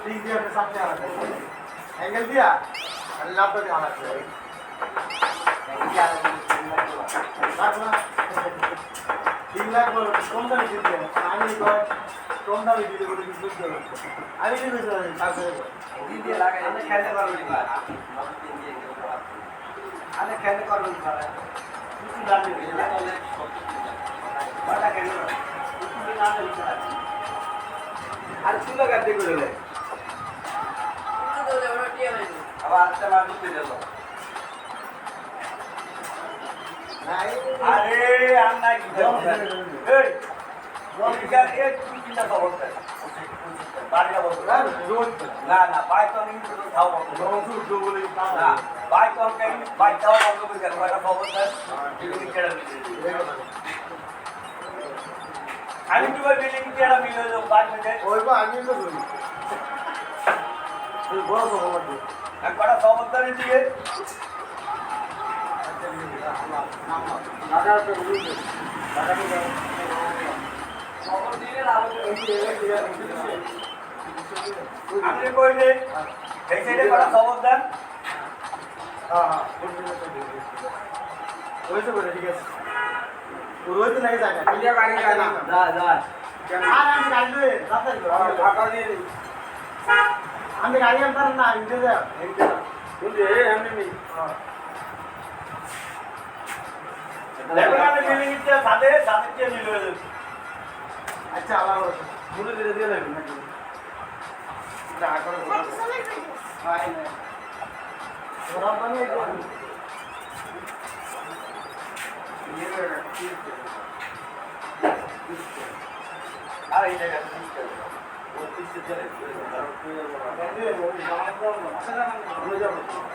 ঠিক দিয়ে আপনি সামনে আলাদা অ্যাঙ্গেল দিয়া আর লাভটা দিয়ে রাখো না তিন লাখ বলো কম দামে দিতে আমি কম দামে দিতে বলে বিদ্যুৎ দেবো আমি দিতে চাই সাথে দিয়ে লাগাই আমি খেলতে পারব আমি খেলতে পারব কিছু আটটা মার দিতে দিল আরে আর নাই কি এই রবিকা এ তুই কিনা খবর বাড়িটা বলতো না। না ভাই তো আমি তো খাও বলতো না ভাই তো আমি ভাই খাও বলতো করে কেন? ভাইটা খবর দিতে আমি তো ওই বিল্ডিং মিলে ওই আমি তো বড় খবর দিয়ে আপনি কইলে এই সাইডে কটা খবর দেন। হ্যাঁ হ্যাঁ ওইটা বলে ঠিক আছে। ওইতে লাগে যায় না যা যা। আমি গাড়ি লয়ে রাস্তায় যাব। টাকা আমি গাড়ি আনতাম না ইন্টে যা আচ্ছা আবার মুড়ে দিয়ে দিয়ে দেবেন নাকি আর এই জায়গা হবে